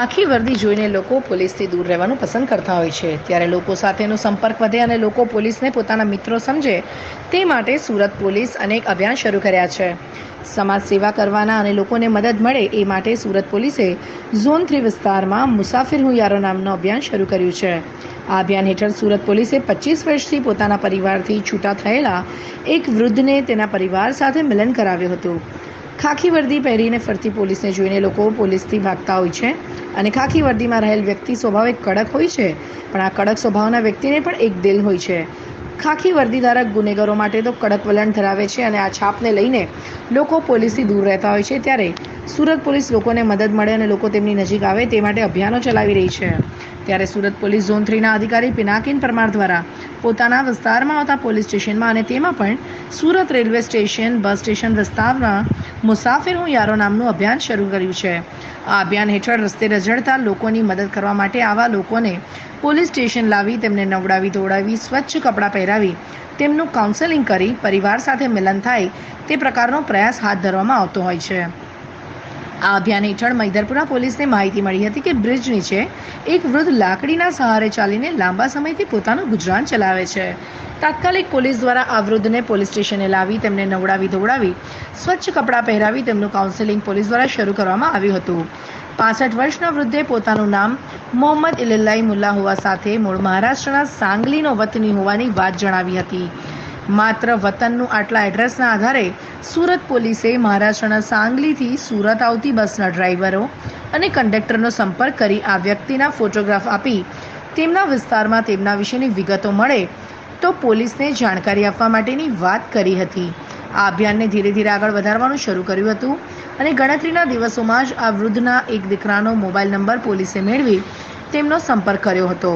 ખાખી વર્દી જોઈને લોકો પોલીસથી દૂર રહેવાનું પસંદ કરતા હોય છે. ત્યારે લોકો સાથેનો સંપર્ક વધે અને લોકો પોલીસને પોતાના મિત્રો સમજે તે માટે સુરત પોલીસ અનેક અભિયાન શરૂ કર્યા છે. સમાજ સેવા કરવાના અને લોકોને મદદ મળે એ માટે સુરત પોલીસે ઝોન થ્રી વિસ્તારમાં મુસાફિર હું યારો નામનું અભિયાન શરૂ કર્યું છે. આ અભિયાન હેઠળ સુરત પોલીસે પચીસ વર્ષથી પોતાના પરિવારથી છૂટા થયેલા એક વૃદ્ધને તેના પરિવાર સાથે મિલન કરાવ્યું હતું. ખાખી વર્દી પહેરીને ફરતી પોલીસને જોઈને લોકો પોલીસથી ભાગતા હોય છે. અને ખાખી વર્દીમાં રહેલ વ્યક્તિ સ્વભાવે કડક હોય છે, પણ આ કડક સ્વભાવના વ્યક્તિને પણ એક દિલ હોય છે. ખાખી વર્દીધારક ગુનેગારો માટે તો કડક વલણ ધરાવે છે અને આ છાપને લઈને લોકો પોલીસથી દૂર રહેતા હોય છે ત્યારે સુરત પોલીસ લોકોને મદદ મળે અને લોકો તેમની નજીક આવે તે માટે અભિયાનો ચલાવી રહી છે. ત્યારે સુરત પોલીસ ઝોન થ્રીના અધિકારી પિનાકિન પરમાર દ્વારા પોતાના વિસ્તારમાં આવતા પોલીસ સ્ટેશનમાં અને તેમાં પણ Surat railway station bus station વિસ્તારમાં મુસાફિર હું યારો નામનું અભિયાન શરૂ કર્યું છે. આ અભિયાન હેઠળ રસ્તે રઝળતા લોકોની મદદ કરવા માટે આવા લોકોને પોલીસ સ્ટેશન લાવી, તેમને નવડાવી ધોડાવી સ્વચ્છ કપડાં પહેરાવી, તેમનું કાઉન્સેલિંગ કરી પરિવાર સાથે મિલન થાય તે પ્રકારનો પ્રયાસ હાથ ધરવામાં આવતો હોય છે. આ અભિયાન હેઠળ મૈદરપુરા પોલીસને માહિતી મળી હતી કે બ્રિજ નીચે એક વૃદ્ધ લાકડીના સહારે ચાલીને લાંબા સમયથી પોતાનું ગુજરાન ચલાવે છે. તાત્કાલિક પોલીસ દ્વારા આ વૃદ્ધને પોલીસ સ્ટેશને લાવી તેમને નવડાવી ધોવડાવી, સ્વચ્છ કપડાં પહેરાવી તેમનું કાઉન્સેલિંગ પોલીસ દ્વારા શરૂ કરવામાં આવ્યું હતું. પાસઠ વર્ષના વૃદ્ધે પોતાનું નામ મોહમ્મદ ઇલેલ્લાઈ મુલ્લા હોવા સાથે મૂળ મહારાષ્ટ્રના સાંગલીનો વતની હોવાની વાત જણાવી હતી. માત્ર વતનનું આટલા એડ્રેસના આધારે સુરત પોલીસે મહારાષ્ટ્રના સાંગલીથી સુરત આવતી બસના ડ્રાઈવરો અને કંડક્ટરનો સંપર્ક કરી આ વ્યક્તિના ફોટોગ્રાફ આપી તેમના વિસ્તારમાં તેમના વિશેની વિગતો મળે તો પોલીસને જાણકારી આપવા માટેની વાત કરી હતી. આ અભિયાનને ધીરે ધીરે આગળ વધારવાનું શરૂ કર્યું હતું અને ગણતરીના દિવસોમાં જ આ વૃદ્ધના એક દીકરાનો મોબાઈલ નંબર પોલીસે મેળવી તેમનો સંપર્ક કર્યો હતો.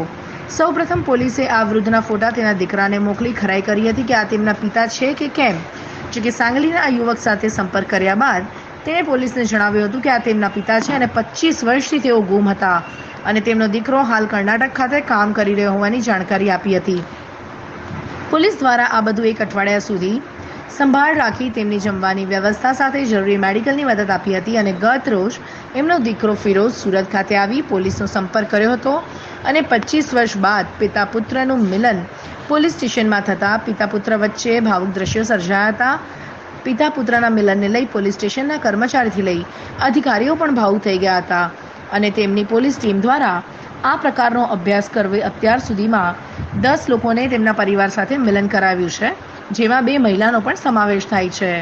સૌપ્રથમ પોલીસે આ વૃદ્ધના ફોટા તેના દીકરાને મોકલી ખરાઈ કરી હતી કે આ તેમના પિતા છે કે કેમ? જો સાંગલીના યુવક સાથે સંપર્ક કર્યા બાદ તેણે પોલીસને જણાવ્યું હતું કે આ તેમના પિતા છે અને પચીસ વર્ષથી તેઓ ગુમ હતા અને તેમનો દીકરો હાલ કર્ણાટક ખાતે કામ કરી રહ્યો હોવાની જાણકારી આપી હતી. પોલીસ દ્વારા આ બધું એક અઠવાડિયા સુધી સંભાળ રાખી તેમની જમવાની વ્યવસ્થા સાથે જરૂરી મેડિકલની મદદ આપી હતી અને ગત રોજ એમનો દીકરો ફિરોઝ સુરત ખાતે આવી પોલીસનો સંપર્ક કર્યો હતો અને પચીસ વર્ષ બાદ પિતા પુત્રનું મિલન પોલીસ સ્ટેશનમાં થતાં પિતા પુત્ર વચ્ચે ભાવુક દ્રશ્યો સર્જાયા હતા. પિતા પુત્રના મિલનને લઈ પોલીસ સ્ટેશનના કર્મચારીથી લઈ અધિકારીઓ પણ ભાવુક થઈ ગયા હતા અને તેમની પોલીસ ટીમ દ્વારા આ પ્રકારનો અભ્યાસ કરવે અત્યાર સુધીમાં દસ લોકોને તેમના પરિવાર સાથે મિલન કરાવ્યું છે, જેમાં બે મહિલાનો પણ સમાવેશ થાય છે.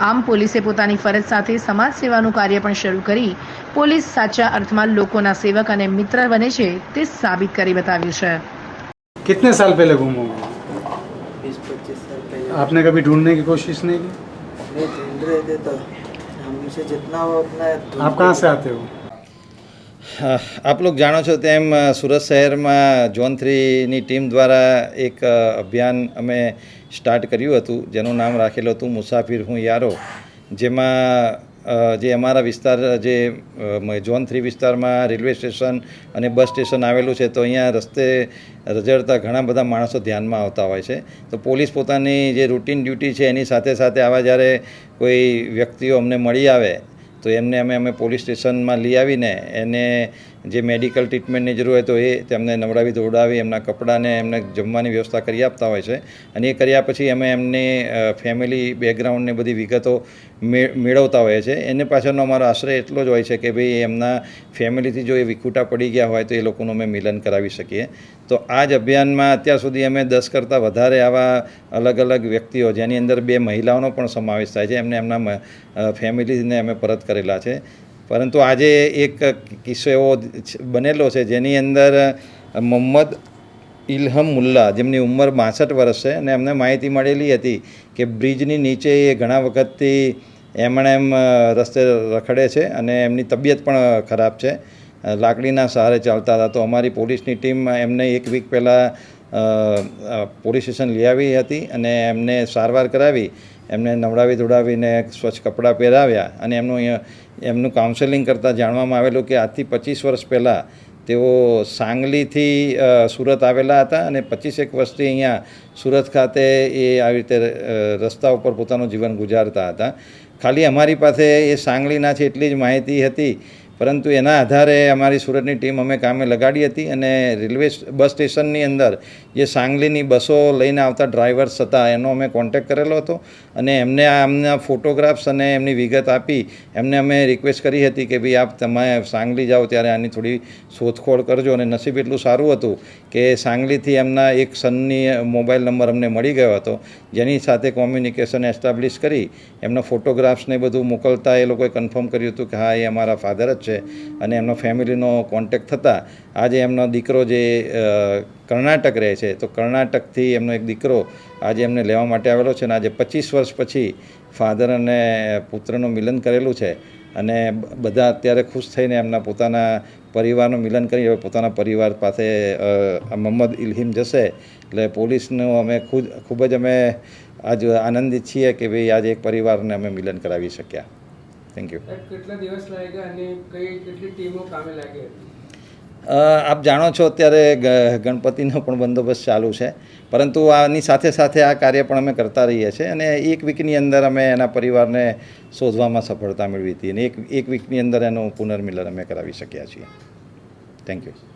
આમ પોલીસે પોતાની ફરજ સાથે સમાજ સેવાનું કાર્ય પણ શરૂ કરી પોલીસ સાચા અર્થમાં લોકોના સેવક અને મિત્ર બને છે તે સાબિત કરી બતાવ્યું છે. कितने साल पहले गुम हो गए बीस पच्चीस साल पहले आपने कभी ढूंढने की कोशिश नहीं की नहीं ढूंढ रहे थे तो हमसे जितना हो उतना ढूंढ आप कहाँ से आते हो હા, આપ લોગ જાણો છો તેમ અ, સુરત શહેરમાં ઝોન થ્રીની ટીમ દ્વારા એક અ, અભિયાન અમે સ્ટાર્ટ કર્યું હતું જેનું નામ રાખેલું હતું મુસાફિર હું યારો જેમાં અ, જે અમારા વિસ્તાર, જે ઝોન થ્રી વિસ્તારમાં રેલવે સ્ટેશન અને બસ સ્ટેશન આવેલું છે, તો અહીંયા રસ્તે રજડતા ઘણા બધા માણસો ધ્યાનમાં આવતા હોય છે. તો પોલીસ પોતાની જે રૂટીન ડ્યુટી છે, એની સાથે સાથે આવા જ્યારે કોઈ વ્યક્તિઓ અમને મળી આવે, તો એમને અમે અમે પોલીસ સ્ટેશનમાં લઈ આવીને એને જે મેડિકલ ટ્રીટમેન્ટની જરૂર હોય તો એ તેમને નવડાવી દોડાવી એમના કપડાને એમને જમવાની વ્યવસ્થા કરી આપતા હોય છે. અને એ કર્યા પછી અમે એમની ફેમિલી બેકગ્રાઉન્ડની બધી વિગતો મેળવતા હોઈએ છે. એને પાછળનો અમારો આશ્રય એટલો જ હોય છે કે ભાઈ એમના ફેમિલીથી જો એ વિખૂટા પડી ગયા હોય તો એ લોકોનું અમે મિલન કરાવી શકીએ. તો આ જ અભિયાનમાં અત્યાર સુધી અમે દસ કરતાં વધારે આવા અલગ અલગ વ્યક્તિઓ, જેની અંદર બે મહિલાઓનો પણ સમાવેશ થાય છે, એમને એમના ફેમિલીને અમે પરત કરેલા છે. પરંતુ આજે એક કિસ્સો એવો બનેલો છે, જેની અંદર મોહમ્મદ ઇલહમ મુલ્લા, જેમની ઉંમર બાસઠ વર્ષ છે, અને એમને માહિતી મળેલી હતી કે બ્રિજની નીચે એ ઘણા વખતથી એમણે એમ રસ્તે રખડે છે અને એમની તબિયત પણ ખરાબ છે. લાકડીના સહારે ચાલતા હતા. તો અમારી પોલીસની ટીમ એમને એક વીક પહેલાં પોલીસ સ્ટેશન લઈ આવી હતી અને એમને સારવાર કરાવી. એમને નવડાવી ધોડાવીને સ્વચ્છ કપડાં પહેરાવ્યા અને એમનું એમનું કાઉન્સેલિંગ કરતાં જાણવામાં આવેલું કે આજથી પચીસ વર્ષ પહેલાં તેઓ સાંગલીથી સુરત આવેલા હતા અને પચીસેક વર્ષથી અહીંયા સુરત ખાતે એ આવી રીતે રસ્તા ઉપર પોતાનું જીવન ગુજારતા હતા. ખાલી અમારી પાસે એ સાંગલીના છે એટલી જ માહિતી હતી પરંતુ એના આધારે અમારી સુરતની ટીમ અમે કામે લગાડી હતી અને રેલવે બસ સ્ટેશનની અંદર જે સાંગલીની બસો લઈને આવતા ડ્રાઈવર્સ હતા, એનો અમે કોન્ટેક્ટ કરેલો હતો અને એમને આ એમના ફોટોગ્રાફ્સ અને એમની વિગત આપી, એમને અમે રિક્વેસ્ટ કરી હતી કે ભાઈ આપ તમે સાંગલી જાઓ ત્યારે આની થોડી શોધખોળ કરજો અને નસીબ એટલું સારું હતું કે સાંગલીથી એમના એક સનની મોબાઈલ નંબર અમને મળી ગયો હતો, જેની સાથે કોમ્યુનિકેશન એસ્ટાબ્લિશ કરી, એમના ફોટોગ્રાફ્સને બધું મોકલતા એ લોકોએ કન્ફર્મ કર્યું હતું કે હા, એ અમારા ફાધર જ છે અને એમનો ફેમિલીનો કોન્ટેક્ટ થતાં, આજે એમનો દીકરો જે કર્ણાટક રહે છે, તો કર્ણાટકથી એમનો એક દીકરો આજે એમને લેવા માટે આવેલો છે અને આજે પચીસ વર્ષ પછી ફાધર અને પુત્રનું મિલન કરેલું છે. અને બધા અત્યારે ખુશ થઈને એમના પોતાના પરિવારનું મિલન કરી હવે પોતાના પરિવાર પાસે મોહમ્મદ ઇલહિમ જશે. એટલે પોલીસનું અમે ખુદ, ખૂબ જ અમે આજ આનંદિત છીએ કે ભાઈ આજે એક પરિવારને અમે મિલન કરાવી શક્યા. થેન્ક યુ કેટલા દિવસ લાગ્યા અને કઈ, કેટલી ટીમો કામે લાગી હતી? આપ જાણો છો અત્યારે ગણપતિનો પણ બંદોબસ્ત ચાલુ છે. પરંતુ આની સાથે સાથે આ કાર્ય પણ અમે કરતા રહીએ છીએ અને એક વીકની અંદર અમે એના પરિવારને શોધવામાં સફળતા મેળવી હતી અને એક એક વીકની અંદર એનું પુનર્મિલન અમે કરાવી શક્યા છીએ. Thank you